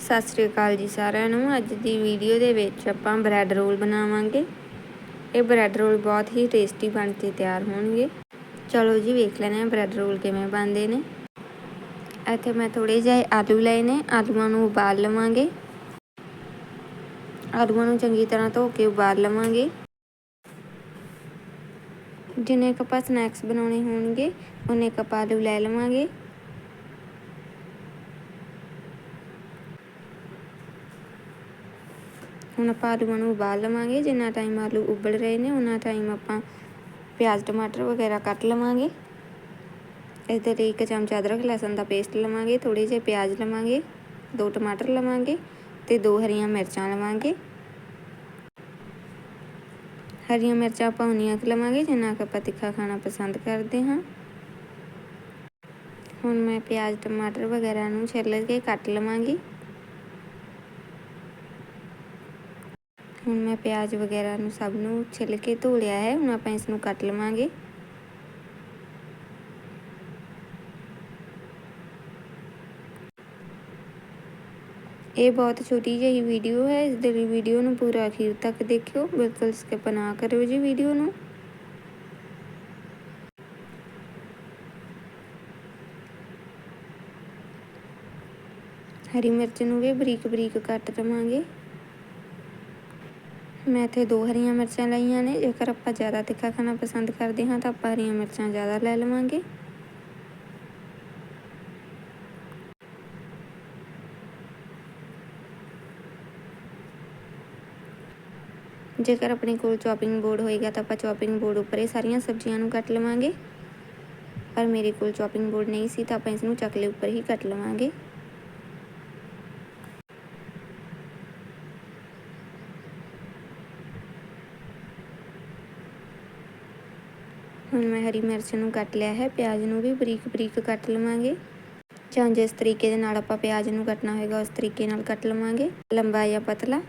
ਸਤਿ ਸ੍ਰੀ ਅਕਾਲ ਜੀ ਸਾਰਿਆਂ ਨੂੰ। ਅੱਜ ਦੀ ਵੀਡੀਓ ਦੇ ਵਿੱਚ ਆਪਾਂ ਬ੍ਰੈਡ ਰੋਲ ਬਣਾਵਾਂਗੇ। ਇਹ ਬ੍ਰੈਡ ਰੋਲ ਬਹੁਤ ਹੀ ਟੇਸਟੀ ਬਣ ਕੇ ਤਿਆਰ ਹੋਣਗੇ। ਚਲੋ ਜੀ, ਵੇਖ ਲੈਣੇ ਆ ਬ੍ਰੈਡ ਰੋਲ ਕਿਵੇਂ ਬਣਦੇ ਨੇ। ਇੱਥੇ ਮੈਂ ਥੋੜੇ ਜਿਹੇ ਆਲੂ ਲਏ ਨੇ। ਆਲੂਆਂ ਨੂੰ ਉਬਾਲ ਲਵਾਂਗੇ। ਆਲੂਆਂ ਨੂੰ ਚੰਗੀ ਤਰ੍ਹਾਂ ਧੋ ਕੇ ਉਬਾਲ ਲਵਾਂਗੇ। ਜਿੰਨੇ ਕੱਪ ਸਨੈਕਸ ਬਣਾਉਣੇ ਹੋਣਗੇ, ਉਹਨੇ ਕੱਪ ਆਲੂ ਲੈ ਲਵਾਂਗੇ। ਹੁਣ ਆਪਾਂ ਆਲੂਆਂ ਨੂੰ ਉਬਾਲ ਲਵਾਂਗੇ, ਜਿੰਨਾ ਟਾਈਮ ਆਲੂ ਉਬਲ ਰਹੇ ਨੇ ਉਹਨਾਂ ਟਾਈਮ ਆਪਾਂ ਪਿਆਜ਼, ਟਮਾਟਰ ਵਗੈਰਾ ਕੱਟ ਲਵਾਂਗੇ। ਇਹਦੇ ਲਈ ਇੱਕ ਚਮਚਾ ਅਦਰਕ, ਲਸਣ ਦਾ ਪੇਸਟ ਲਵਾਂਗੇ ਥੋੜੇ ਜਿਹੇ ਪਿਆਜ਼ ਲਵਾਂਗੇ, ਦੋ ਟਮਾਟਰ ਲਵਾਂਗੇ ਤੇ ਦੋ ਹਰੀਆਂ ਮਿਰਚਾਂ ਲਵਾਂਗੇ। ਹਰੀਆਂ ਮਿਰਚਾਂ ਆਪਾਂ ਉਨੀਆਂ ਕੁ ਲਵਾਂਗੇ, ਜਿੰਨਾ ਕੁ ਆਪਾਂ ਤਿੱਖਾ ਖਾਣਾ ਪਸੰਦ ਕਰਦੇ ਹਾਂ। ਹੁਣ ਮੈਂ ਪਿਆਜ਼, ਟਮਾਟਰ ਵਗੈਰਾ ਨੂੰ ਛਿੱਲ ਕੇ ਕੱਟ ਲਵਾਂਗੀ। ਹੁਣ ਮੈਂ ਪਿਆਜ਼ ਵਗੈਰਾ ਨੂੰ ਸਭ ਨੂੰ ਛਿੱਲ ਕੇ ਧੋ ਲਿਆ ਹੈ, ਹੁਣ ਆਪਾਂ ਇਸ ਨੂੰ ਕੱਟ ਲਵਾਂਗੇ। ਇਹ ਬਹੁਤ ਛੋਟੀ ਜਿਹੀ ਵੀਡੀਓ ਹੈ, ਇਸ ਦੇ ਲਈ ਵੀਡੀਓ ਨੂੰ ਪੂਰਾ ਅਖੀਰ ਤੱਕ ਦੇਖਿਓ, ਬਿਲਕੁਲ ਸਕਿਪ ਨਾ ਕਰਿਓ ਜੀ ਵੀਡੀਓ ਨੂੰ। ਹਰੀ ਮਿਰਚ ਨੂੰ ਵੀ ਬਰੀਕ ਬਰੀਕ ਕੱਟ ਲਵਾਂਗੇ ਮੈਂ ਇੱਥੇ ਦੋ ਹਰੀਆਂ ਮਿਰਚਾਂ ਲਈਆਂ ਨੇ, ਜੇਕਰ ਆਪਾਂ ਜ਼ਿਆਦਾ ਤਿੱਖਾ ਖਾਣਾ ਪਸੰਦ ਕਰਦੇ ਹਾਂ ਤਾਂ ਆਪਾਂ ਹਰੀਆਂ ਮਿਰਚਾਂ ਜ਼ਿਆਦਾ ਲੈ ਲਵਾਂਗੇ। ਜੇਕਰ ਆਪਣੇ ਕੋਲ ਚੌਪਿੰਗ ਬੋਰਡ ਹੋਏਗਾ ਤਾਂ ਆਪਾਂ ਚੌਪਿੰਗ ਬੋਰਡ ਉੱਪਰ ਇਹ ਸਾਰੀਆਂ ਸਬਜ਼ੀਆਂ ਨੂੰ ਕੱਟ ਲਵਾਂਗੇ। ਪਰ ਮੇਰੇ ਕੋਲ ਚੌਪਿੰਗ ਬੋਰਡ ਨਹੀਂ ਸੀ ਤਾਂ ਆਪਾਂ ਇਸ ਨੂੰ ਚੱਕਲੇ ਉੱਪਰ ਹੀ ਕੱਟ ਲਵਾਂਗੇ। ਹੁਣ ਮੈਂ ਹਰੀ ਮਿਰਚ ਨੂੰ ਕੱਟ ਲਿਆ ਹੈ, ਪਿਆਜ਼ ਨੂੰ ਵੀ ਬਰੀਕ ਬਰੀਕ ਕੱਟ ਲਵਾਂਗੇ। ਜਾਂ ਜਿਸ ਤਰੀਕੇ ਦੇ ਨਾਲ ਆਪਾਂ ਪਿਆਜ਼ ਨੂੰ ਕੱਟਣਾ ਹੋਏਗਾ, ਉਸ ਤਰੀਕੇ ਨਾਲ ਕੱਟ ਲਵਾਂਗੇ। ਲੰਬਾ ਜਾਂ ਪਤਲਾ।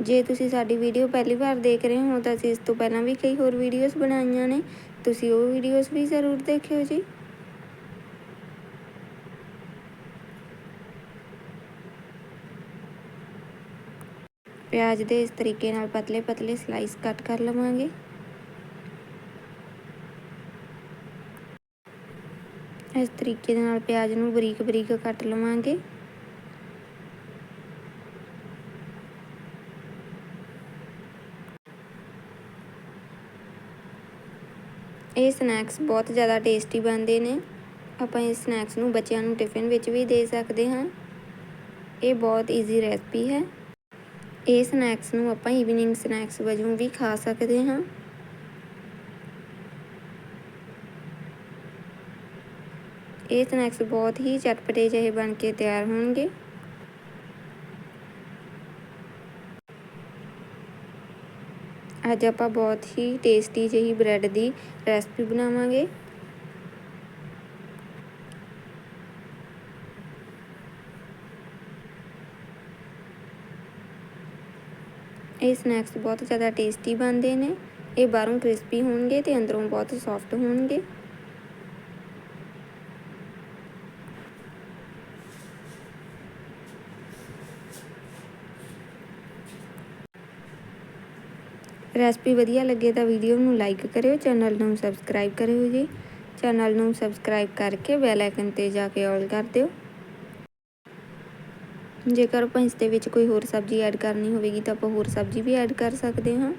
ਜੇ ਤੁਸੀਂ ਸਾਡੀ ਵੀਡੀਓ ਪਹਿਲੀ ਵਾਰ ਦੇਖ ਰਹੇ ਹੋ, ਤਾਂ ਅਸੀਂ ਇਸ ਤੋਂ ਪਹਿਲਾਂ ਵੀ ਕਈ ਹੋਰ ਵੀਡੀਓਜ਼ ਬਣਾਈਆਂ ਨੇ। ਤੁਸੀਂ ਉਹ ਵੀਡੀਓਜ਼ ਵੀ ਜ਼ਰੂਰ ਦੇਖਿਓ ਜੀ। ਪਿਆਜ਼ ਦੇ ਇਸ ਤਰੀਕੇ ਨਾਲ ਪਤਲੇ ਪਤਲੇ ਸਲਾਈਸ ਕੱਟ ਕਰ ਲਵਾਂਗੇ। ਇਸ ਤਰੀਕੇ ਦੇ ਨਾਲ ਪਿਆਜ਼ ਨੂੰ ਬਰੀਕ ਬਰੀਕ ਕੱਟ ਲਵਾਂਗੇ। ਇਹ ਸਨੈਕਸ ਬਹੁਤ ਜ਼ਿਆਦਾ ਟੇਸਟੀ ਬਣਦੇ ਨੇ। ਆਪਾਂ ਇਸ ਸਨੈਕਸ ਨੂੰ ਬੱਚਿਆਂ ਨੂੰ ਟਿਫਿਨ ਵਿੱਚ ਵੀ ਦੇ ਸਕਦੇ ਹਾਂ। ਇਹ ਬਹੁਤ ਈਜ਼ੀ ਰੈਸਪੀ ਹੈ। ਇਹ ਸਨੈਕਸ ਨੂੰ ਆਪਾਂ ਈਵਨਿੰਗ ਸਨੈਕਸ ਵਜੋਂ ਵੀ ਖਾ ਸਕਦੇ ਹਾਂ। ਇਹ ਸਨੈਕਸ ਬਹੁਤ ਹੀ ਚਟਪਟੇ ਜਿਹੇ ਬਣ ਕੇ ਤਿਆਰ ਹੋਣਗੇ। ਅੱਜ ਆਪਾਂ ਬਹੁਤ ਹੀ ਟੇਸਟੀ ਜਿਹੀ ਬ੍ਰੈਡ ਦੀ ਰੈਸਪੀ ਬਣਾਵਾਂਗੇ। ਇਹ ਸਨੈਕਸ ਬਹੁਤ ਜ਼ਿਆਦਾ ਟੇਸਟੀ ਬਣਦੇ ਨੇ। ਇਹ ਬਾਹਰੋਂ ਕ੍ਰਿਸਪੀ ਹੋਣਗੇ ਤੇ ਅੰਦਰੋਂ ਬਹੁਤ ਸੌਫਟ ਹੋਣਗੇ। ਰੈਸਪੀ ਵਧੀਆ ਲੱਗੇ ਤਾਂ ਵੀਡੀਓ ਨੂੰ ਲਾਈਕ ਕਰਿਓ, ਚੈਨਲ ਨੂੰ ਸਬਸਕ੍ਰਾਈਬ ਕਰਿਓ ਜੀ। ਚੈਨਲ ਨੂੰ ਸਬਸਕ੍ਰਾਈਬ ਕਰਕੇ ਬੈਲ ਆਈਕਨ ਤੇ ਜਾ ਕੇ ਆਲ ਕਰ ਦਿਓ। ਜੇਕਰ ਆਪਾਂ ਇਸ ਦੇ ਵਿੱਚ ਕੋਈ ਹੋਰ ਸਬਜ਼ੀ ਐਡ ਕਰਨੀ ਹੋਵੇਗੀ ਤਾਂ ਆਪਾਂ ਹੋਰ ਸਬਜ਼ੀ ਵੀ ਐਡ ਕਰ ਸਕਦੇ ਹਾਂ।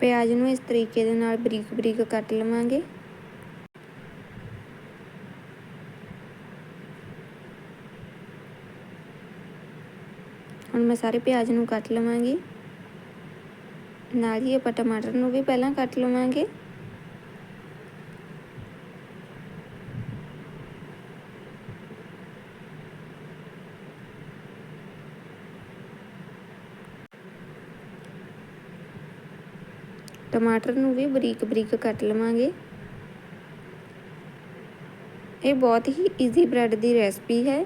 ਪਿਆਜ਼ ਨੂੰ ਇਸ ਤਰੀਕੇ ਦੇ ਨਾਲ ਬਰੀਕ ਬਰੀਕ ਕੱਟ ਲਵਾਂਗੇ। ਹੁਣ ਮੈਂ ਸਾਰੇ ਪਿਆਜ਼ ਨੂੰ ਕੱਟ ਲਵਾਂਗੀ। ਨਾਲ ਹੀ ਆਪਾਂ ਟਮਾਟਰ ਨੂੰ ਵੀ ਪਹਿਲਾਂ ਕੱਟ ਲਵਾਂਗੇ ਟਮਾਟਰ ਨੂੰ ਵੀ ਬਰੀਕ ਬਰੀਕ ਕੱਟ ਲਵਾਂਗੇ ਇਹ ਬਹੁਤ ਹੀ ਈਜ਼ੀ ਬ੍ਰੈਡ ਦੀ ਰੈਸਪੀ ਹੈ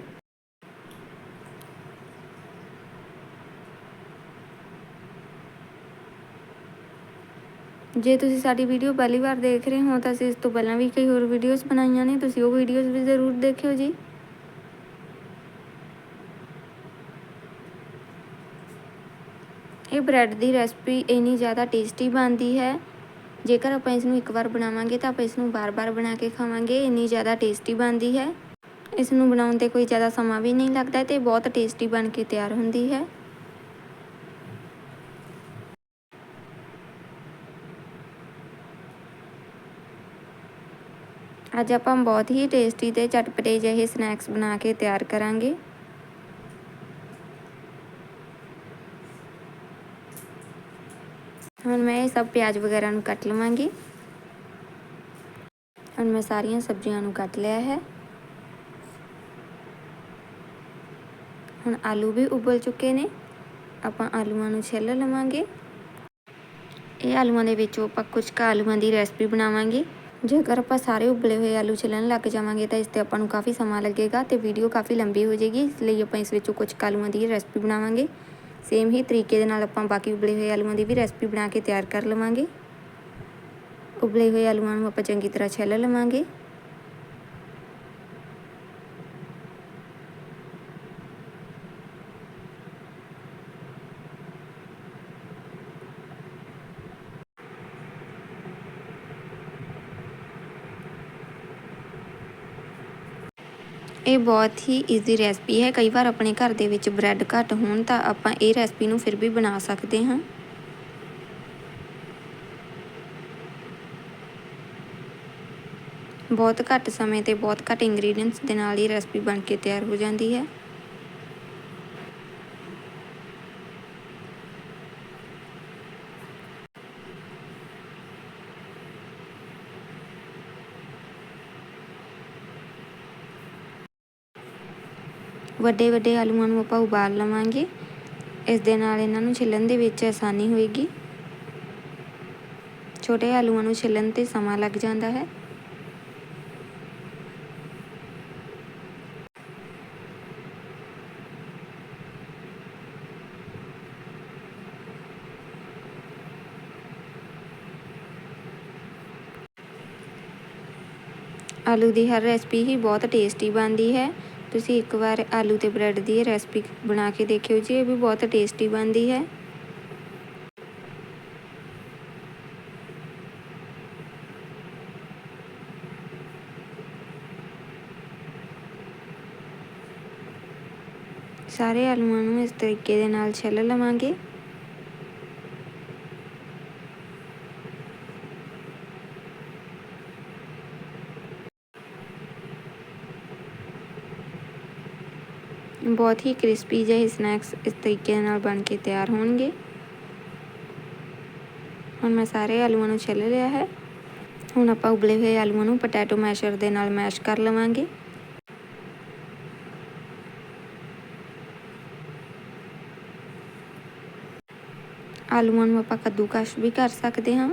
ਜੇ ਤੁਸੀਂ ਸਾਡੀ ਵੀਡੀਓ ਪਹਿਲੀ ਵਾਰ ਦੇਖ ਰਹੇ ਹੋ ਤਾਂ ਅਸੀਂ ਇਸ ਤੋਂ ਪਹਿਲਾਂ ਵੀ ਕਈ ਹੋਰ ਵੀਡੀਓਜ਼ ਬਣਾਈਆਂ ਨੇ, ਤੁਸੀਂ ਉਹ ਵੀਡੀਓਜ਼ ਵੀ ਜ਼ਰੂਰ ਦੇਖਿਓ ਜੀ। ਇਹ ਬ੍ਰੈਡ ਦੀ ਰੈਸਪੀ ਇੰਨੀ ਜ਼ਿਆਦਾ ਟੇਸਟੀ ਬਣਦੀ ਹੈ। ਜੇਕਰ ਆਪਾਂ ਇਸ ਨੂੰ ਇੱਕ ਵਾਰ ਬਣਾਵਾਂਗੇ ਤਾਂ ਆਪਾਂ ਇਸ ਨੂੰ ਬਾਰ-ਬਾਰ ਬਣਾ ਕੇ ਖਾਵਾਂਗੇ, ਇੰਨੀ ਜ਼ਿਆਦਾ ਟੇਸਟੀ ਬਣਦੀ ਹੈ। ਇਸ ਨੂੰ ਬਣਾਉਣ ਤੇ ਕੋਈ ਜ਼ਿਆਦਾ ਸਮਾਂ ਵੀ ਨਹੀਂ ਲੱਗਦਾ ਤੇ ਬਹੁਤ ਟੇਸਟੀ ਬਣ ਕੇ ਤਿਆਰ ਹੁੰਦੀ ਹੈ। ਅੱਜ ਆਪਾਂ ਬਹੁਤ ਹੀ ਟੇਸਟੀ ਤੇ ਚਟਪਟੇ ਜਿਹੇ ਸਨੈਕਸ ਬਣਾ ਕੇ ਤਿਆਰ ਕਰਾਂਗੇ। ਹੁਣ ਮੈਂ ਇਹ ਸਭ ਪਿਆਜ਼ ਵਗੈਰਾ ਨੂੰ ਕੱਟ ਲਵਾਂਗੀ। ਹੁਣ ਮੈਂ ਸਾਰੀਆਂ ਸਬਜ਼ੀਆਂ ਨੂੰ ਕੱਟ ਲਿਆ ਹੈ। ਹੁਣ ਆਲੂ ਵੀ ਉਬਲ ਚੁੱਕੇ ਨੇ। ਆਪਾਂ ਆਲੂਆਂ ਨੂੰ ਛਿੱਲ ਲਵਾਂਗੇ। ਇਹ ਆਲੂਆਂ ਦੇ ਵਿੱਚੋਂ ਆਪਾਂ ਕੁਝ ਕੁ ਆਲੂਆਂ ਦੀ ਰੈਸਪੀ ਬਣਾਵਾਂਗੇ। ਜੇਕਰ ਆਪਾਂ ਸਾਰੇ ਉਬਲੇ ਹੋਏ ਆਲੂ ਛਿੱਲਣ ਲੱਗ ਜਾਵਾਂਗੇ ਤਾਂ ਇਸ ਤੇ ਆਪਾਂ ਨੂੰ ਕਾਫੀ ਸਮਾਂ ਲੱਗੇਗਾ ਤੇ ਵੀਡੀਓ ਕਾਫੀ ਲੰਬੀ ਹੋ ਜਾਏਗੀ। ਇਸ ਲਈ ਆਪਾਂ ਇਸ ਵਿੱਚੋਂ ਕੁਝ ਕੁ ਆਲੂਆਂ ਦੀ ਰੈਸਪੀ ਬਣਾਵਾਂਗੇ। ਸੇਮ ਹੀ ਤਰੀਕੇ ਦੇ ਨਾਲ ਆਪਾਂ ਬਾਕੀ ਉਬਲੇ ਹੋਏ ਆਲੂਆਂ ਦੀ ਵੀ ਰੈਸਪੀ ਬਣਾ ਕੇ ਤਿਆਰ ਕਰ ਲਵਾਂਗੇ। ਉਬਲੇ ਹੋਏ ਆਲੂਆਂ ਨੂੰ ਆਪਾਂ ਚੰਗੀ ਤਰ੍ਹਾਂ ਛਿੱਲ ਲਵਾਂਗੇ। ਇਹ ਬਹੁਤ ਹੀ ਈਜ਼ੀ ਰੈਸਪੀ ਹੈ। ਕਈ ਵਾਰ ਆਪਣੇ ਘਰ ਦੇ ਵਿੱਚ ਬ੍ਰੈਡ ਘੱਟ ਹੋਣ ਤਾਂ ਆਪਾਂ ਇਹ ਰੈਸਪੀ ਨੂੰ ਫਿਰ ਵੀ ਬਣਾ ਸਕਦੇ ਹਾਂ। ਬਹੁਤ ਘੱਟ ਸਮੇਂ ਤੇ ਬਹੁਤ ਘੱਟ ਇੰਗਰੀਡੀਅੰਟਸ ਦੇ ਨਾਲ ਇਹ ਰੈਸਪੀ ਬਣ ਕੇ ਤਿਆਰ ਹੋ ਜਾਂਦੀ ਹੈ। ਵੱਡੇ ਵੱਡੇ ਆਲੂਆਂ ਨੂੰ ਆਪਾਂ ਉਬਾਲ ਲਵਾਂਗੇ। ਇਸ ਦੇ ਨਾਲ ਇਹਨਾਂ ਨੂੰ ਛਿੱਲਣ ਦੇ ਵਿੱਚ ਆਸਾਨੀ ਹੋਏਗੀ। ਛੋਟੇ ਆਲੂਆਂ ਨੂੰ ਛਿੱਲਣ ਤੇ ਸਮਾਂ ਲੱਗ ਜਾਂਦਾ ਹੈ। ਆਲੂ ਦੀ ਹਰ ਰੈਸਪੀ ਹੀ ਬਹੁਤ ਟੇਸਟੀ ਬਣਦੀ ਹੈ। ਤੁਸੀਂ ਇੱਕ ਵਾਰ ਆਲੂ ਤੇ ਬ੍ਰੈਡ ਦੀ ਇਹ ਰੈਸਪੀ ਬਣਾ ਕੇ ਦੇਖਿਓ ਜੀ, ਇਹ ਵੀ ਬਹੁਤ ਟੇਸਟੀ ਬਣਦੀ ਹੈ। ਸਾਰੇ ਆਲੂਆਂ ਨੂੰ ਇਸ ਤਰੀਕੇ ਦੇ ਨਾਲ ਛਿੱਲ ਲਵਾਂਗੇ। ਬਹੁਤ ਹੀ ਕ੍ਰਿਸਪੀ ਜਿਹੇ ਸਨੈਕਸ ਇਸ ਤਰੀਕੇ ਨਾਲ ਬਣ ਕੇ ਤਿਆਰ ਹੋਣਗੇ। ਹੁਣ ਮੈਂ ਸਾਰੇ ਆਲੂਆਂ ਨੂੰ ਛਿੱਲ ਲਿਆ ਹੈ। ਹੁਣ ਆਪਾਂ ਉਬਲੇ ਹੋਏ ਆਲੂਆਂ ਨੂੰ ਪੋਟੈਟੋ ਮੈਸ਼ਰ ਦੇ ਨਾਲ ਮੈਸ਼ ਕਰ ਲਵਾਂਗੇ। ਆਲੂਆਂ ਨੂੰ ਆਪਾਂ ਕੱਦੂਕਸ਼ ਵੀ ਕਰ ਸਕਦੇ ਹਾਂ।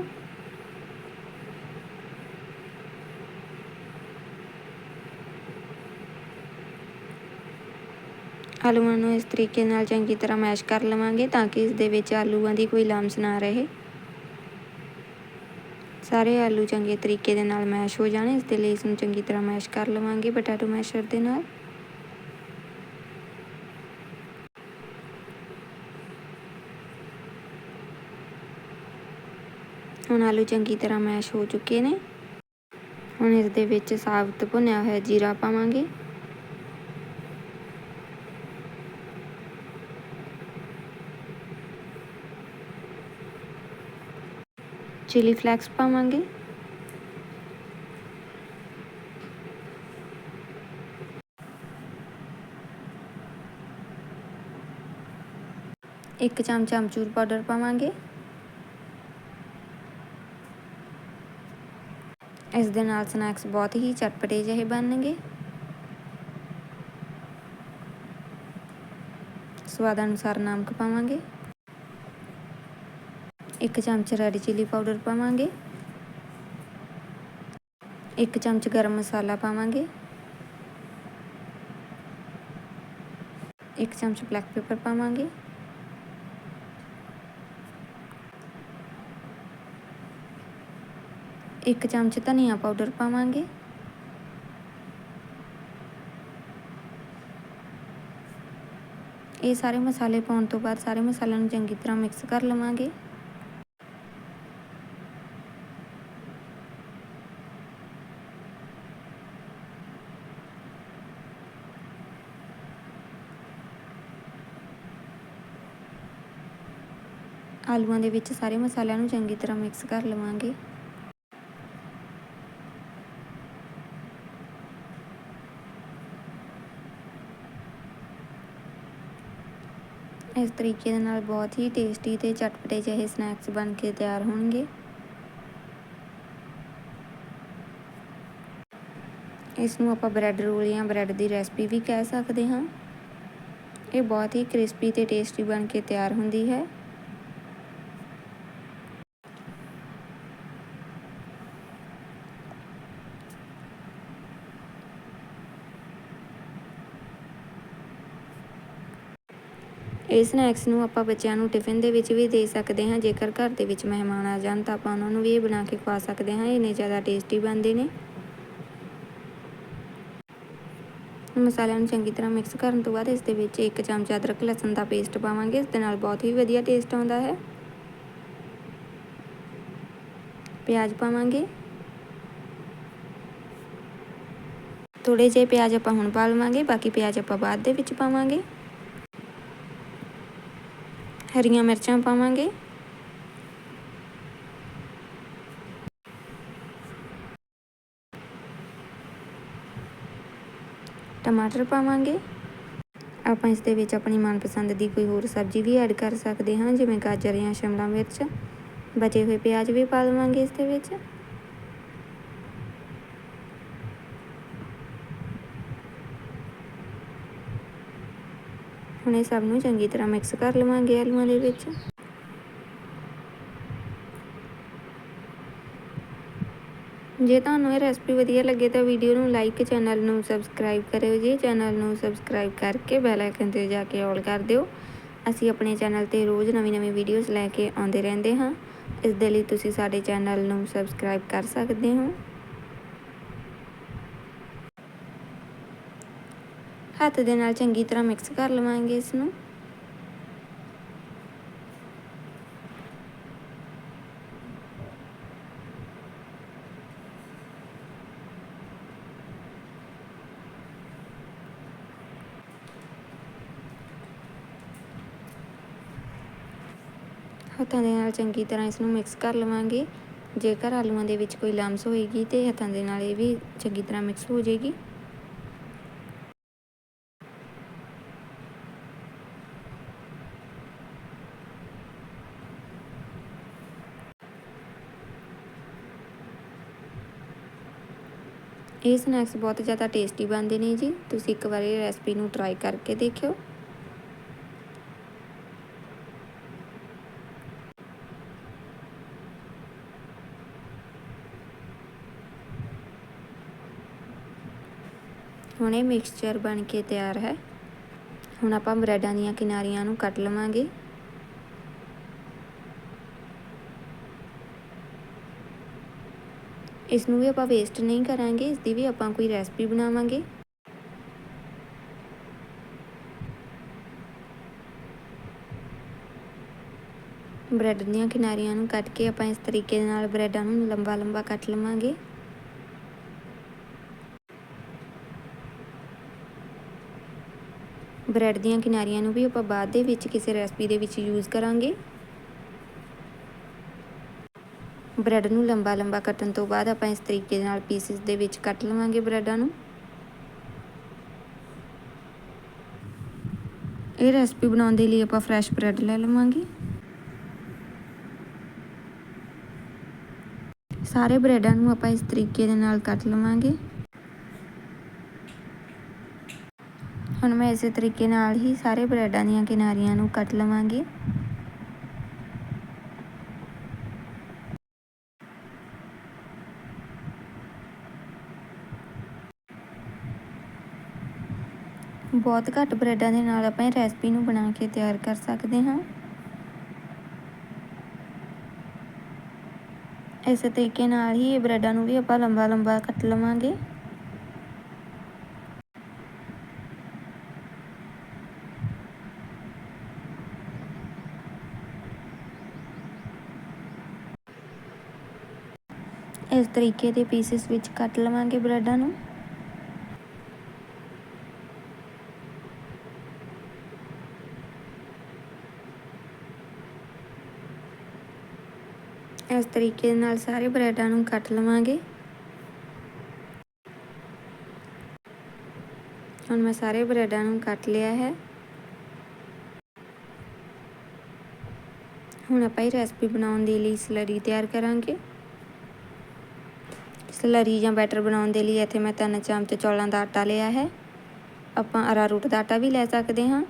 ਆਲੂਆਂ ਨੂੰ ਇਸ ਤਰੀਕੇ ਨਾਲ ਚੰਗੀ ਤਰ੍ਹਾਂ ਮੈਸ਼ ਕਰ ਲਵਾਂਗੇ ਤਾਂ ਕਿ ਇਸ ਦੇ ਵਿੱਚ ਆਲੂਆਂ ਦੀ ਕੋਈ ਲਮਸ ਨਾ ਰਹੇ। ਸਾਰੇ ਆਲੂ ਚੰਗੇ ਤਰੀਕੇ ਦੇ ਨਾਲ ਮੈਸ਼ ਹੋ ਜਾਣ, ਇਸ ਦੇ ਲਈ ਇਸ ਨੂੰ ਚੰਗੀ ਤਰ੍ਹਾਂ ਮੈਸ਼ ਕਰ ਲਵਾਂਗੇ ਪਟਾਟੋ ਮੈਸ਼ਰ ਦੇ ਨਾਲ। ਹੁਣ ਆਲੂ ਚੰਗੀ ਤਰ੍ਹਾਂ ਮੈਸ਼ ਹੋ ਚੁੱਕੇ ਨੇ। ਹੁਣ ਇਸ ਦੇ ਵਿੱਚ ਸਾਬਤ ਭੁੰਨਿਆ ਹੋਇਆ ਜੀਰਾ ਪਾਵਾਂਗੇ। ਚਿਲੀ ਫਲੈਕਸ ਪਾਵਾਂਗੇ। ਇੱਕ ਚਮਚਾ ਅਮਚੂਰ ਪਾਊਡਰ ਪਾਵਾਂਗੇ। ਇਸ ਦੇ ਨਾਲ ਸਨੈਕਸ ਬਹੁਤ ਹੀ ਚਟਪਟੇ ਜਿਹੇ ਬਣਨਗੇ। ਸਵਾਦ ਅਨੁਸਾਰ ਨਮਕ ਪਾਵਾਂਗੇ। ਇੱਕ ਚਮਚ ਰੈੱਡ ਚਿੱਲੀ ਪਾਊਡਰ ਪਾਵਾਂਗੇ। ਇੱਕ ਚਮਚ ਗਰਮ ਮਸਾਲਾ ਪਾਵਾਂਗੇ। ਇੱਕ ਚਮਚ ਬਲੈਕ ਪੇਪਰ ਪਾਵਾਂਗੇ। ਇੱਕ ਚਮਚ ਧਨੀਆ ਪਾਊਡਰ ਪਾਵਾਂਗੇ। ਇਹ ਸਾਰੇ ਮਸਾਲੇ ਪਾਉਣ ਤੋਂ ਬਾਅਦ ਸਾਰੇ ਮਸਾਲਿਆਂ ਨੂੰ ਚੰਗੀ ਤਰ੍ਹਾਂ ਮਿਕਸ ਕਰ ਲਵਾਂਗੇ। ਆਲੂਆਂ ਦੇ ਵਿੱਚ ਸਾਰੇ ਮਸਾਲਿਆਂ ਨੂੰ ਚੰਗੀ ਤਰ੍ਹਾਂ ਮਿਕਸ ਕਰ ਲਵਾਂਗੇ। ਇਸ ਤਰੀਕੇ ਦੇ ਨਾਲ ਬਹੁਤ ਹੀ ਟੇਸਟੀ ਤੇ ਚਟਪਟੇ ਜਿਹੇ ਸਨੈਕਸ ਬਣ ਕੇ ਤਿਆਰ ਹੋਣਗੇ। ਇਸ ਨੂੰ ਆਪਾਂ ਬ੍ਰੈਡ ਰੋਲ ਜਾਂ ਬ੍ਰੈਡ ਦੀ ਰੈਸਪੀ ਵੀ ਕਹਿ ਸਕਦੇ ਹਾਂ। ਇਹ ਬਹੁਤ ਹੀ ਕ੍ਰਿਸਪੀ ਤੇ ਟੇਸਟੀ ਬਣ ਕੇ ਤਿਆਰ ਹੁੰਦੀ ਹੈ। ਇਹ ਸਨੈਕਸ ਨੂੰ ਆਪਾਂ ਬੱਚਿਆਂ ਨੂੰ ਟਿਫਿਨ ਦੇ ਵਿੱਚ ਵੀ ਦੇ ਸਕਦੇ ਹਾਂ। ਜੇਕਰ ਘਰ ਦੇ ਵਿੱਚ ਮਹਿਮਾਨ ਆ ਜਾਣ ਤਾਂ ਆਪਾਂ ਉਹਨਾਂ ਨੂੰ ਵੀ ਇਹ ਬਣਾ ਕੇ ਖਵਾ ਸਕਦੇ ਹਾਂ। ਇਹਨੇ ਜ਼ਿਆਦਾ ਟੇਸਟੀ ਬਣਦੇ ਨੇ। ਮਸਾਲਿਆਂ ਨੂੰ ਚੰਗੀ ਤਰ੍ਹਾਂ ਮਿਕਸ ਕਰਨ ਤੋਂ ਬਾਅਦ ਇਸ ਦੇ ਵਿੱਚ ਇੱਕ ਚਮਚਾ ਅਦਰਕ ਲਸਣ ਦਾ ਪੇਸਟ ਪਾਵਾਂਗੇ। ਇਸ ਦੇ ਨਾਲ ਬਹੁਤ ਹੀ ਵਧੀਆ ਟੇਸਟ ਆਉਂਦਾ ਹੈ। ਪਿਆਜ਼ ਪਾਵਾਂਗੇ। ਥੋੜੇ ਜਿਹੇ ਪਿਆਜ਼ ਆਪਾਂ ਹੁਣ ਪਾ ਲਵਾਂਗੇ ਬਾਕੀ ਪਿਆਜ਼ ਆਪਾਂ ਬਾਅਦ ਦੇ ਵਿੱਚ ਪਾਵਾਂਗੇ। ਹਰੀਆਂ ਮਿਰਚਾਂ ਪਾਵਾਂਗੇ। ਟਮਾਟਰ ਪਾਵਾਂਗੇ। ਆਪਾਂ ਇਸ ਦੇ ਵਿੱਚ ਆਪਣੀ ਮਨਪਸੰਦ ਦੀ ਕੋਈ ਹੋਰ ਸਬਜ਼ੀ ਵੀ ਐਡ ਕਰ ਸਕਦੇ ਹਾਂ, ਜਿਵੇਂ ਗਾਜਰ ਜਾਂ ਸ਼ਿਮਲਾ ਮਿਰਚ। ਬਚੇ ਹੋਏ ਪਿਆਜ਼ ਵੀ ਪਾ ਲਵਾਂਗੇ ਇਸ ਦੇ ਵਿੱਚ। ਆਪਣੇ ਸਭ ਨੂੰ ਚੰਗੀ ਤਰ੍ਹਾਂ ਮਿਕਸ ਕਰ ਲਵਾਂਗੇ ਆਲੂਆਂ ਦੇ ਵਿੱਚ। ਜੇ ਤੁਹਾਨੂੰ ਇਹ ਰੈਸਪੀ ਵਧੀਆ ਲੱਗੇ ਤਾਂ ਵੀਡੀਓ ਨੂੰ ਲਾਈਕ ਚੈਨਲ ਨੂੰ ਸਬਸਕ੍ਰਾਈਬ ਕਰਿਓ ਜੀ। ਚੈਨਲ ਨੂੰ ਸਬਸਕ੍ਰਾਈਬ ਕਰਕੇ ਬੈਲ ਆਈਕਨ ਤੇ ਜਾ ਕੇ ਆਲ ਕਰ ਦਿਓ। ਅਸੀਂ ਆਪਣੇ ਚੈਨਲ ਤੇ ਰੋਜ਼ ਨਵੀਂ-ਨਵੀਂ ਵੀਡੀਓਜ਼ ਲੈ ਕੇ ਆਉਂਦੇ ਰਹਿੰਦੇ ਹਾਂ। ਇਸ ਦੇ ਲਈ ਤੁਸੀਂ ਸਾਡੇ ਚੈਨਲ ਨੂੰ ਸਬਸਕ੍ਰਾਈਬ ਕਰ ਸਕਦੇ ਹੋ। ਹੱਥ ਦੇ ਨਾਲ ਚੰਗੀ ਤਰ੍ਹਾਂ ਮਿਕਸ ਕਰ ਲਵਾਂਗੇ ਇਸ ਨੂੰ ਹੱਥਾਂ ਦੇ ਨਾਲ ਚੰਗੀ ਤਰ੍ਹਾਂ ਇਸ ਨੂੰ ਮਿਕਸ ਕਰ ਲਵਾਂਗੇ। ਜੇਕਰ ਆਲੂਆਂ ਦੇ ਵਿੱਚ ਕੋਈ ਲਮਸ ਹੋਏਗੀ ਤੇ ਹੱਥਾਂ ਦੇ ਨਾਲ ਇਹ ਵੀ ਚੰਗੀ ਤਰ੍ਹਾਂ ਮਿਕਸ ਹੋ ਜਾਏਗੀ। ਇਹ ਸਨੈਕਸ ਬਹੁਤ ਜ਼ਿਆਦਾ ਟੇਸਟੀ ਬਣਦੇ ਨੇ ਜੀ। ਤੁਸੀਂ ਇੱਕ ਵਾਰੀ ਰੈਸਪੀ ਨੂੰ ਟਰਾਈ ਕਰਕੇ ਦੇਖਿਓ। ਹੁਣ ਇਹ ਮਿਕਸਚਰ ਬਣ ਕੇ ਤਿਆਰ ਹੈ। ਹੁਣ ਆਪਾਂ ਬ੍ਰੈਡਾਂ ਦੀਆਂ ਕਿਨਾਰੀਆਂ ਨੂੰ ਕੱਟ ਲਵਾਂਗੇ। ਇਸ ਨੂੰ ਵੀ ਆਪਾਂ ਵੇਸਟ ਨਹੀਂ ਕਰਾਂਗੇ, ਇਸ ਦੀ ਵੀ ਆਪਾਂ ਕੋਈ ਰੈਸਪੀ ਬਣਾਵਾਂਗੇ। ਬ੍ਰੈਡ ਦੀਆਂ ਕਿਨਾਰੀਆਂ ਨੂੰ ਕੱਟ ਕੇ ਆਪਾਂ ਇਸ ਤਰੀਕੇ ਦੇ ਨਾਲ ਬ੍ਰੈਡਾਂ ਨੂੰ ਲੰਬਾ ਲੰਬਾ ਕੱਟ ਲਵਾਂਗੇ। ਬ੍ਰੈਡ ਦੀਆਂ ਕਿਨਾਰੀਆਂ ਨੂੰ ਵੀ ਆਪਾਂ ਬਾਅਦ ਦੇ ਵਿੱਚ ਕਿਸੇ ਰੈਸਪੀ ਦੇ ਵਿੱਚ ਯੂਜ਼ ਕਰਾਂਗੇ। ਬ੍ਰੈਡ ਨੂੰ ਲੰਬਾ ਲੰਬਾ ਕੱਟਣ ਤੋਂ ਬਾਅਦ ਆਪਾਂ ਇਸ ਤਰੀਕੇ ਦੇ ਨਾਲ ਪੀਸਿਸ ਦੇ ਵਿੱਚ ਕੱਟ ਲਵਾਂਗੇ ਬ੍ਰੈਡਾਂ ਨੂੰ। ਇਹ ਰੈਸਪੀ ਬਣਾਉਣ ਦੇ ਲਈ ਆਪਾਂ ਫਰੈਸ਼ ਬ੍ਰੈਡ ਲੈ ਲਵਾਂਗੇ। ਸਾਰੇ ਬ੍ਰੈਡਾਂ ਨੂੰ ਆਪਾਂ ਇਸ ਤਰੀਕੇ ਦੇ ਨਾਲ ਕੱਟ ਲਵਾਂਗੇ। ਹੁਣ ਮੈਂ ਇਸੇ ਤਰੀਕੇ ਨਾਲ ਹੀ ਸਾਰੇ ਬ੍ਰੈਡਾਂ ਦੀਆਂ ਕਿਨਾਰੀਆਂ ਨੂੰ ਕੱਟ ਲਵਾਂਗੀ। ਬਹੁਤ ਘੱਟ ਬ੍ਰੈਡਾਂ ਦੇ ਨਾਲ ਆਪਾਂ ਇਹ ਰੈਸਪੀ ਨੂੰ ਬਣਾ ਕੇ ਤਿਆਰ ਕਰ ਸਕਦੇ ਹਾਂ। ਇਸੇ ਤਰੀਕੇ ਨਾਲ ਹੀ ਇਹ ਬ੍ਰੈਡਾਂ ਨੂੰ ਵੀ ਆਪਾਂ ਲੰਬਾ ਲੰਬਾ ਕੱਟ ਲਵਾਂਗੇ। ਇਸ ਤਰੀਕੇ ਦੇ ਪੀਸਿਸ ਵਿੱਚ ਕੱਟ ਲਵਾਂਗੇ ਬ੍ਰੈਡਾਂ ਨੂੰ ਇਸ ਤਰੀਕੇ ਦੇ ਨਾਲ ਸਾਰੇ ਬ੍ਰੈਡਾਂ ਨੂੰ ਕੱਟ ਲਵਾਂਗੇ। ਹੁਣ ਮੈਂ ਸਾਰੇ ਬ੍ਰੈਡਾਂ ਨੂੰ ਕੱਟ ਲਿਆ ਹੈ। ਹੁਣ ਆਪਾਂ ਇਹ ਰੈਸਪੀ ਬਣਾਉਣ ਦੇ ਲਈ ਸਲਰੀ ਤਿਆਰ ਕਰਾਂਗੇ। ਸਲਰੀ ਜਾਂ ਬੈਟਰ ਬਣਾਉਣ ਦੇ ਲਈ ਇੱਥੇ ਮੈਂ ਤਿੰਨ ਚਮਚ ਚੌਲਾਂ ਦਾ ਆਟਾ ਲਿਆ ਹੈ। ਆਪਾਂ ਅਰਾਰੂਟ ਦਾ ਆਟਾ ਵੀ ਲੈ ਸਕਦੇ ਹਾਂ।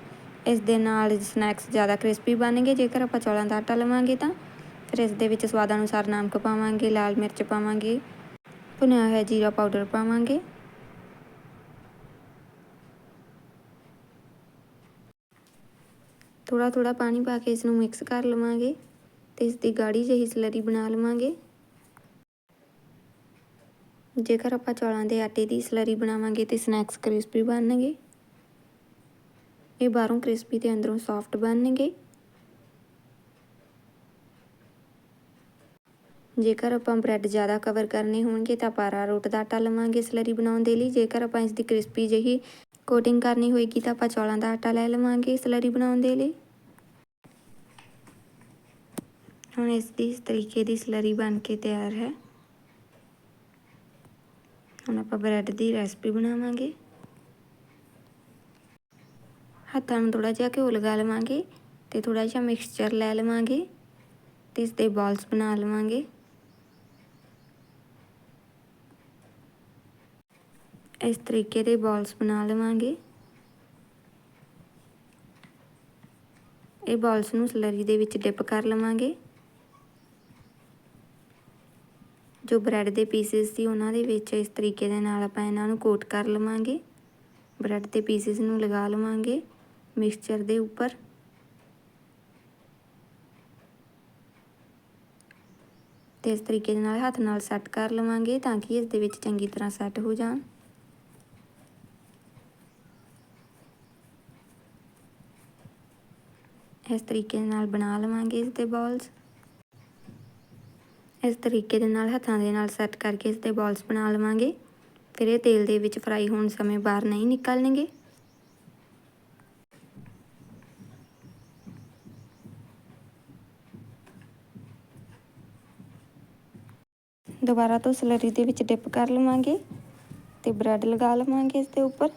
ਇਸ ਦੇ ਨਾਲ ਸਨੈਕਸ ਜ਼ਿਆਦਾ ਕ੍ਰਿਸਪੀ ਬਣਨਗੇ, ਜੇਕਰ ਆਪਾਂ ਚੌਲਾਂ ਦਾ ਆਟਾ ਲਵਾਂਗੇ ਤਾਂ। ਫਿਰ ਇਸ ਦੇ ਵਿੱਚ ਸਵਾਦ ਅਨੁਸਾਰ ਨਮਕ ਪਾਵਾਂਗੇ, ਲਾਲ ਮਿਰਚ ਪਾਵਾਂਗੇ, ਭੁਨਿਆ ਹੋਇਆ ਜੀਰਾ ਪਾਊਡਰ ਪਾਵਾਂਗੇ। ਥੋੜਾ ਥੋੜਾ ਪਾਣੀ ਪਾ ਕੇ ਇਸ ਨੂੰ ਮਿਕਸ ਕਰ ਲਵਾਂਗੇ ਤੇ ਇਸ ਦੀ ਗਾੜੀ ਜਿਹੀ ਸਲਰੀ ਬਣਾ ਲਵਾਂਗੇ। ਜੇਕਰ ਆਪਾਂ ਚੌਲਾਂ ਦੇ ਆਟੇ ਦੀ ਸਲਰੀ ਬਣਾਵਾਂਗੇ ਤੇ ਸਨੈਕਸ ਕ੍ਰਿਸਪੀ ਬਣਨਗੇ। ਇਹ ਬਾਹਰੋਂ ਕ੍ਰਿਸਪੀ ਤੇ ਅੰਦਰੋਂ ਸੌਫਟ ਬਣਨਗੇ। ਜੇਕਰ ਆਪਾਂ ਬ੍ਰੈਡ ਜ਼ਿਆਦਾ ਕਵਰ ਕਰਨੇ ਹੋਣਗੇ ਤਾਂ ਆਪਾਂ ਰੋਟ ਦਾ ਆਟਾ ਲਵਾਂਗੇ ਸਲਰੀ ਬਣਾਉਣ ਦੇ ਲਈ। ਜੇਕਰ ਆਪਾਂ ਇਸ ਦੀ ਕ੍ਰਿਸਪੀ ਜਿਹੀ ਕੋਟਿੰਗ ਕਰਨੀ ਹੋਏਗੀ ਤਾਂ ਆਪਾਂ ਚੌਲਾਂ ਦਾ ਆਟਾ ਲੈ ਲਵਾਂਗੇ ਸਲਰੀ ਬਣਾਉਣ ਦੇ ਲਈ। ਹੁਣ ਇਸ ਦੀ ਇਸ ਤਰੀਕੇ ਦੀ ਸਲਰੀ ਬਣ ਕੇ ਤਿਆਰ ਹੈ। ਹੁਣ ਆਪਾਂ ਬ੍ਰੈਡ ਦੀ ਰੈਸਪੀ ਬਣਾਵਾਂਗੇ। ਹੱਥਾਂ ਨੂੰ ਥੋੜਾ ਜਿਹਾ ਘਿਓ ਲਗਾ ਲਵਾਂਗੇ ਤੇ ਥੋੜਾ ਜਿਹਾ ਮਿਕਸਚਰ ਲੈ ਲਵਾਂਗੇ ਤੇ ਇਸ ਦੇ ਬਾਲਸ ਬਣਾ ਲਵਾਂਗੇ। ਇਸ ਤਰੀਕੇ ਦੇ ਬਾਲਸ ਬਣਾ ਲਵਾਂਗੇ। ਇਹ ਬਾਲਸ ਨੂੰ ਸਲਰੀ ਦੇ ਵਿੱਚ ਡਿਪ ਕਰ ਲਵਾਂਗੇ। ਜੋ ਬ੍ਰੈਡ ਦੇ ਪੀਸਿਸ ਸੀ ਉਹਨਾਂ ਦੇ ਵਿੱਚ ਇਸ ਤਰੀਕੇ ਦੇ ਨਾਲ ਆਪਾਂ ਇਹਨਾਂ ਨੂੰ ਕੋਟ ਕਰ ਲਵਾਂਗੇ। ਬ੍ਰੈਡ ਦੇ ਪੀਸਿਸ ਨੂੰ ਲਗਾ ਲਵਾਂਗੇ ਮਿਕਸਚਰ ਦੇ ਉੱਪਰ। ਤੇ ਇਸ ਤਰੀਕੇ ਦੇ ਨਾਲ ਹੱਥ ਨਾਲ ਸੈੱਟ ਕਰ ਲਵਾਂਗੇ ਤਾਂ ਕਿ ਇਸ ਦੇ ਵਿੱਚ ਚੰਗੀ ਤਰ੍ਹਾਂ ਸੈੱਟ ਹੋ ਜਾਣ। ਇਸ ਤਰੀਕੇ ਦੇ ਨਾਲ ਬਣਾ ਲਵਾਂਗੇ ਇਸ ਦੇ ਬਾਲਸ ਇਸ ਤਰੀਕੇ ਦੇ ਨਾਲ, ਹੱਥਾਂ ਦੇ ਨਾਲ ਸੈੱਟ ਕਰਕੇ ਇਸ ਦੇ ਬਾਲਸ ਬਣਾ ਲਵਾਂਗੇ। ਫਿਰ ਇਹ ਤੇਲ ਦੇ ਵਿੱਚ ਫਰਾਈ ਹੋਣ ਸਮੇਂ ਬਾਹਰ ਨਹੀਂ ਨਿਕਲਣਗੇ। ਦੁਬਾਰਾ ਤੋਂ ਸਲਰੀ ਦੇ ਵਿੱਚ ਡਿਪ ਕਰ ਲਵਾਂਗੇ ਤੇ ਬ੍ਰੈਡ ਲਗਾ ਲਵਾਂਗੇ ਇਸ ਦੇ ਉੱਪਰ।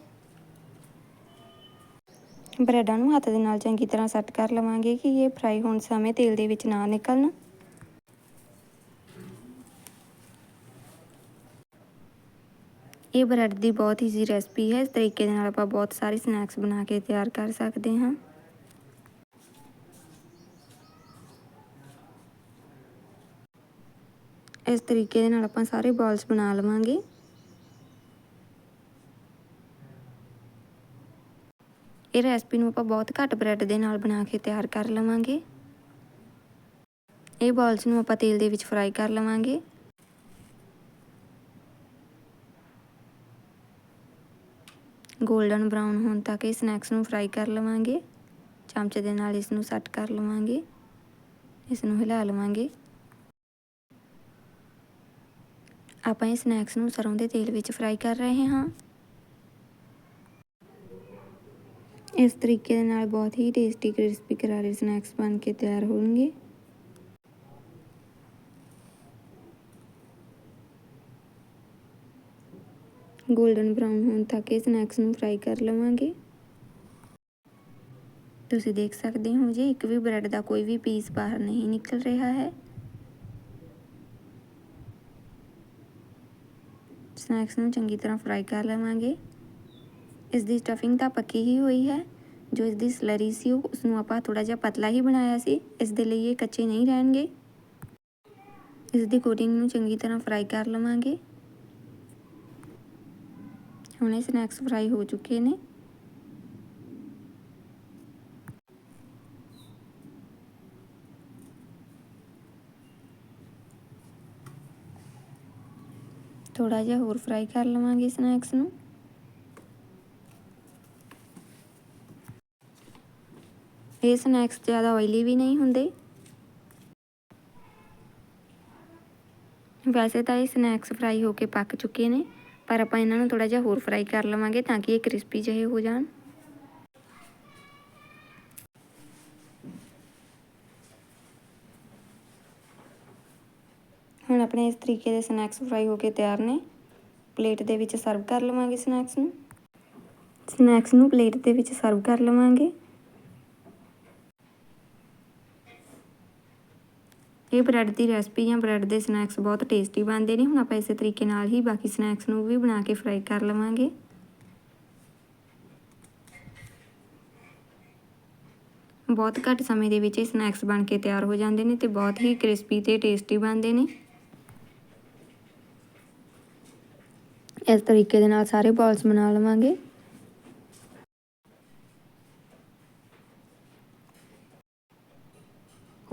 ਬ੍ਰੈਡਾਂ ਨੂੰ ਹੱਥ ਦੇ ਨਾਲ ਚੰਗੀ ਤਰ੍ਹਾਂ ਸੈੱਟ ਕਰ ਲਵਾਂਗੇ ਕਿ ਇਹ ਫਰਾਈ ਹੋਣ ਸਮੇਂ ਤੇਲ ਦੇ ਵਿੱਚ ਨਾ ਨਿਕਲਣ। ਇਹ ਬ੍ਰੈਡ ਦੀ ਬਹੁਤ ਈਜ਼ੀ ਰੈਸਪੀ ਹੈ। ਇਸ ਤਰੀਕੇ ਦੇ ਨਾਲ ਆਪਾਂ ਬਹੁਤ ਸਾਰੇ ਸਨੈਕਸ ਬਣਾ ਕੇ ਤਿਆਰ ਕਰ ਸਕਦੇ ਹਾਂ। ਇਸ ਤਰੀਕੇ ਦੇ ਨਾਲ ਆਪਾਂ ਸਾਰੇ ਬਾਲਸ ਬਣਾ ਲਵਾਂਗੇ। ਇਹ ਰੈਸਪੀ ਨੂੰ ਆਪਾਂ ਬਹੁਤ ਘੱਟ ਬ੍ਰੈਡ ਦੇ ਨਾਲ ਬਣਾ ਕੇ ਤਿਆਰ ਕਰ ਲਵਾਂਗੇ। ਇਹ ਬਾਲਸ ਨੂੰ ਆਪਾਂ ਤੇਲ ਦੇ ਵਿੱਚ ਫਰਾਈ ਕਰ ਲਵਾਂਗੇ। 골ਡਨ ਬਰਾਊਨ ਹੋਣ ਤੱਕ ਇਹ ਸਨੈਕਸ ਨੂੰ ਫਰਾਈ ਕਰ ਲਵਾਂਗੇ। ਚਮਚੇ ਦੇ ਨਾਲ ਇਸ ਨੂੰ ਸੈੱਟ ਕਰ ਲਵਾਂਗੇ। ਇਸ ਨੂੰ ਹਿਲਾ ਲਵਾਂਗੇ। ਆਪਾਂ ਇਹ ਸਨੈਕਸ ਨੂੰ ਸਰੋਂ ਦੇ ਤੇਲ ਵਿੱਚ ਫਰਾਈ ਕਰ ਰਹੇ ਹਾਂ। ਇਸ ਤਰੀਕੇ ਦੇ ਨਾਲ ਬਹੁਤ ਹੀ ਟੇਸਟੀ ਕ੍ਰਿਸਪੀ ਕਰਾਰੇ ਸਨੈਕਸ ਬਣ ਕੇ ਤਿਆਰ ਹੋਣਗੇ 골ਡਨ ਬ੍ਰਾਊਨ ਹੋਣ ਤੱਕ ਇਹ ਸਨੈਕਸ ਨੂੰ ਫਰਾਈ ਕਰ ਲਵਾਂਗੇ ਤੁਸੀਂ ਦੇਖ ਸਕਦੇ ਹੋ ਜੀ ਇੱਕ ਵੀ ਬ੍ਰੈਡ ਦਾ ਕੋਈ ਵੀ ਪੀਸ ਬਾਹਰ ਨਹੀਂ ਨਿਕਲ ਰਿਹਾ ਹੈ ਸਨੈਕਸ ਨੂੰ ਚੰਗੀ ਤਰ੍ਹਾਂ ਫਰਾਈ ਕਰ ਲਵਾਂਗੇ ਇਸ ਦੀ ਸਟਫਿੰਗ ਤਾਂ ਪੱਕੀ ਹੀ ਹੋਈ ਹੈ। ਜੋ ਇਸ ਦੀ ਸਲਰੀ ਸੀ ਉਸ ਨੂੰ ਆਪਾਂ ਥੋੜਾ ਜਿਹਾ ਪਤਲਾ ਹੀ ਬਣਾਇਆ ਸੀ। ਇਸ ਦੇ ਲਈ ਇਹ ਕੱਚੇ ਨਹੀਂ ਰਹਿਣਗੇ। ਇਸ ਦੀ ਕੋਟਿੰਗ ਨੂੰ ਚੰਗੀ ਤਰ੍ਹਾਂ ਫਰਾਈ ਕਰ ਲਵਾਂਗੇ। ਹੁਣ ਇਹ ਸਨੈਕਸ ਫਰਾਈ ਹੋ ਚੁੱਕੇ ਨੇ। ਥੋੜਾ ਜਿਹਾ ਹੋਰ ਫਰਾਈ ਕਰ ਲਵਾਂਗੇ ਸਨੈਕਸ ਨੂੰ। ਇਹ ਸਨੈਕਸ ਜ਼ਿਆਦਾ ਆਇਲੀ ਵੀ ਨਹੀਂ ਹੁੰਦੇ। ਵੈਸੇ ਤਾਂ ਇਹ ਸਨੈਕਸ ਫਰਾਈ ਹੋ ਕੇ ਪੱਕ ਚੁੱਕੇ ਨੇ, ਪਰ ਆਪਾਂ ਇਹਨਾਂ ਨੂੰ ਥੋੜਾ ਜਿਹਾ ਹੋਰ ਫਰਾਈ ਕਰ ਲਵਾਂਗੇ ਤਾਂ ਕਿ ਇਹ ਕ੍ਰਿਸਪੀ ਜਿਹੇ ਹੋ ਜਾਣ। ਹੁਣ ਆਪਣੇ ਇਸ ਤਰੀਕੇ ਦੇ ਸਨੈਕਸ ਫਰਾਈ ਹੋ ਕੇ ਤਿਆਰ ਨੇ। ਪਲੇਟ ਦੇ ਵਿੱਚ ਸਰਵ ਕਰ ਲਵਾਂਗੇ ਸਨੈਕਸ ਨੂੰ। ਸਨੈਕਸ ਨੂੰ ਪਲੇਟ ਦੇ ਵਿੱਚ ਸਰਵ ਕਰ ਲਵਾਂਗੇ। ਇਹ ਬ੍ਰੈਡ ਦੀ ਰੈਸਪੀ ਜਾਂ ਬ੍ਰੈਡ ਦੇ ਸਨੈਕਸ ਬਹੁਤ ਟੇਸਟੀ ਬਣਦੇ ਨੇ। ਹੁਣ ਆਪਾਂ ਇਸੇ ਤਰੀਕੇ ਨਾਲ ਹੀ ਬਾਕੀ ਸਨੈਕਸ ਨੂੰ ਵੀ ਬਣਾ ਕੇ ਫਰਾਈ ਕਰ ਲਵਾਂਗੇ। ਬਹੁਤ ਘੱਟ ਸਮੇਂ ਦੇ ਵਿੱਚ ਇਹ ਸਨੈਕਸ ਬਣ ਕੇ ਤਿਆਰ ਹੋ ਜਾਂਦੇ ਨੇ ਤੇ ਬਹੁਤ ਹੀ ਕ੍ਰਿਸਪੀ ਤੇ ਟੇਸਟੀ ਬਣਦੇ ਨੇ। ਇਸ ਤਰੀਕੇ ਦੇ ਨਾਲ ਸਾਰੇ ਬਾਲਸ ਬਣਾ ਲਵਾਂਗੇ।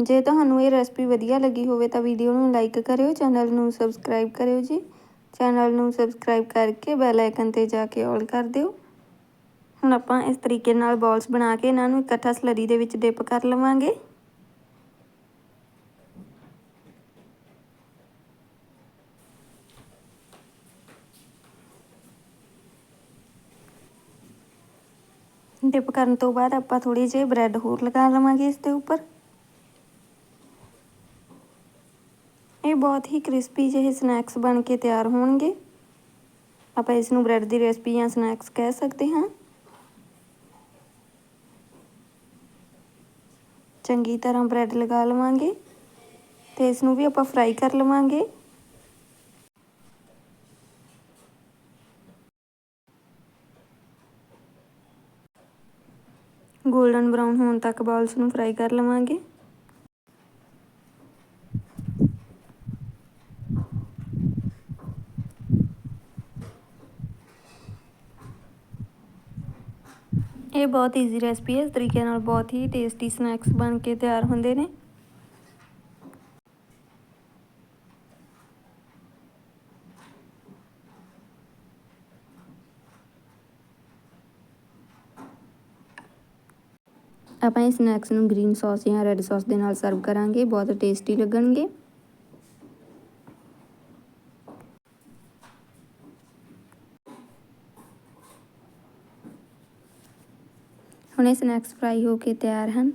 ਜੇ ਤੁਹਾਨੂੰ ਇਹ ਰੈਸਪੀ ਵਧੀਆ ਲੱਗੀ ਹੋਵੇ ਤਾਂ ਵੀਡੀਓ ਨੂੰ ਲਾਈਕ ਕਰਿਓ ਚੈਨਲ ਨੂੰ ਸਬਸਕ੍ਰਾਈਬ ਕਰਿਓ ਜੀ। ਚੈਨਲ ਨੂੰ ਸਬਸਕ੍ਰਾਈਬ ਕਰਕੇ ਬੈਲ ਆਈਕਨ ਤੇ ਜਾ ਕੇ ਆਲ ਕਰ ਦਿਓ। ਹੁਣ ਆਪਾਂ ਇਸ ਤਰੀਕੇ ਨਾਲ ਬਾਲਸ ਬਣਾ ਕੇ ਇਹਨਾਂ ਨੂੰ ਇਕੱਠਾ ਸਲਰੀ ਦੇ ਵਿੱਚ ਡਿਪ ਕਰ ਲਵਾਂਗੇ। ਡਿਪ ਕਰਨ ਤੋਂ ਬਾਅਦ ਆਪਾਂ ਥੋੜੀ ਜਿਹੀ ਬ੍ਰੈਡ ਹੋਰ ਲਗਾ ਲਵਾਂਗੇ ਇਸ ਦੇ ਉੱਪਰ। ਇਹ ਬਹੁਤ ਹੀ ਕ੍ਰਿਸਪੀ ਜਿਹੇ ਸਨੈਕਸ ਬਣ ਕੇ ਤਿਆਰ ਹੋਣਗੇ। ਆਪਾਂ ਇਸ ਨੂੰ ਬ੍ਰੈਡ ਦੀ ਰੈਸਪੀ ਜਾਂ ਸਨੈਕਸ ਕਹਿ ਸਕਦੇ ਹਾਂ। ਚੰਗੀ ਤਰ੍ਹਾਂ ਬ੍ਰੈਡ ਲਗਾ ਲਵਾਂਗੇ ਤੇ ਇਸ ਨੂੰ ਵੀ ਆਪਾਂ ਫਰਾਈ ਕਰ ਲਵਾਂਗੇ। ਗੋਲਡਨ ਬਰਾਊਨ ਹੋਣ ਤੱਕ ਬਾਲਸ ਨੂੰ ਫਰਾਈ ਕਰ ਲਵਾਂਗੇ। ਇਹ ਬਹੁਤ ਈਜ਼ੀ ਰੈਸਪੀ ਹੈ, ਇਸ ਤਰੀਕੇ ਨਾਲ ਬਹੁਤ ਹੀ ਟੇਸਟੀ ਸਨੈਕਸ ਬਣ ਕੇ ਤਿਆਰ ਹੁੰਦੇ ਨੇ। ਆਪਾਂ ਇਹ ਸਨੈਕਸ ਨੂੰ ਗ੍ਰੀਨ ਸੌਸ ਜਾਂ ਰੈੱਡ ਸੌਸ ਦੇ ਨਾਲ ਸਰਵ ਕਰਾਂਗੇ, ਬਹੁਤ ਟੇਸਟੀ ਲੱਗਣਗੇ। ਹੁਣ ਸਨੈਕਸ ਫਰਾਈ ਹੋ ਕੇ ਤਿਆਰ ਹਨ।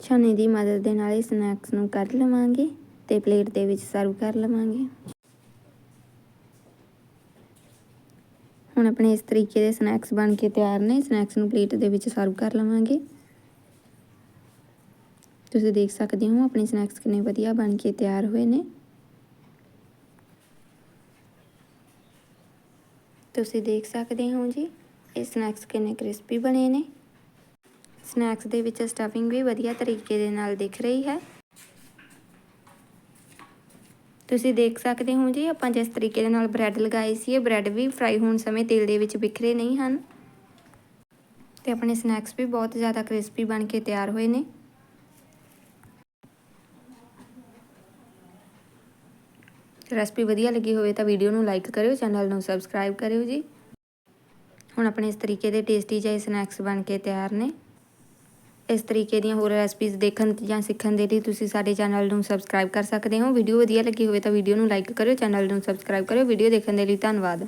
ਛਾਨੇ ਦੀ ਮਦਦ ਦੇ ਨਾਲ ਇਹ ਸਨੈਕਸ ਨੂੰ ਕੱਢ ਲਵਾਂਗੇ ਤੇ ਪਲੇਟ ਦੇ ਵਿੱਚ ਸਰਵ ਕਰ ਲਵਾਂਗੇ। ਹੁਣ ਆਪਣੇ ਇਸ ਤਰੀਕੇ ਦੇ ਸਨੈਕਸ ਬਣ ਕੇ ਤਿਆਰ ਨੇ ਸਨੈਕਸ ਨੂੰ ਪਲੇਟ ਦੇ ਵਿੱਚ ਸਰਵ ਕਰ ਲਵਾਂਗੇ। ਤੁਸੀਂ ਦੇਖ ਸਕਦੇ ਹੋ ਆਪਣੇ ਸਨੈਕਸ ਕਿੰਨੇ ਵਧੀਆ ਬਣ ਕੇ ਤਿਆਰ ਹੋਏ ਨੇ। ਤੁਸੀਂ ਦੇਖ ਸਕਦੇ ਹੋ ਜੀ, ਇਹ ਸਨੈਕਸ ਕਿੰਨੇ ਕ੍ਰਿਸਪੀ ਬਣੇ ਨੇ। ਸਨੈਕਸ ਦੇ ਵਿੱਚ ਸਟਫਿੰਗ ਵੀ ਵਧੀਆ ਤਰੀਕੇ ਦੇ ਨਾਲ ਦਿਖ ਰਹੀ ਹੈ। ਤੁਸੀਂ ਦੇਖ ਸਕਦੇ ਹੋ ਜੀ, ਆਪਾਂ ਜਿਸ ਤਰੀਕੇ ਦੇ ਨਾਲ ਬ੍ਰੈਡ ਲਗਾਈ ਸੀ, ਇਹ ਬ੍ਰੈਡ ਵੀ ਫਰਾਈ ਹੋਣ ਸਮੇਂ ਤੇਲ ਦੇ ਵਿੱਚ ਬਿਖਰੇ ਨਹੀਂ ਹਨ। ਤੇ ਆਪਣੇ ਸਨੈਕਸ ਵੀ ਬਹੁਤ ਜ਼ਿਆਦਾ ਕ੍ਰਿਸਪੀ ਬਣ ਕੇ ਤਿਆਰ ਹੋਏ ਨੇ। ਰੈਸਪੀ ਵਧੀਆ ਲੱਗੀ ਹੋਵੇ ਤਾਂ ਵੀਡੀਓ ਨੂੰ ਲਾਈਕ ਕਰਿਓ, ਚੈਨਲ ਨੂੰ ਸਬਸਕ੍ਰਾਈਬ ਕਰਿਓ ਜੀ। ਹੁਣ ਆਪਣੇ ਇਸ ਤਰੀਕੇ ਦੇ ਟੇਸਟੀ ਜਿਹੇ ਸਨੈਕਸ ਬਣ ਕੇ ਤਿਆਰ ਨੇ। ਇਸ ਤਰੀਕੇ ਦੀਆਂ ਹੋਰ ਰੈਸਪੀਜ਼ ਦੇਖਣ ਜਾਂ ਸਿੱਖਣ ਦੇ ਲਈ ਤੁਸੀਂ ਸਾਡੇ ਚੈਨਲ ਨੂੰ ਸਬਸਕ੍ਰਾਈਬ ਕਰ ਸਕਦੇ ਹੋ। ਵੀਡੀਓ ਵਧੀਆ ਲੱਗੀ ਹੋਵੇ ਤਾਂ ਵੀਡੀਓ ਨੂੰ ਲਾਈਕ ਕਰਿਓ, ਚੈਨਲ ਨੂੰ ਸਬਸਕ੍ਰਾਈਬ ਕਰਿਓ। ਵੀਡੀਓ ਦੇਖਣ ਦੇ ਲਈ ਧੰਨਵਾਦ।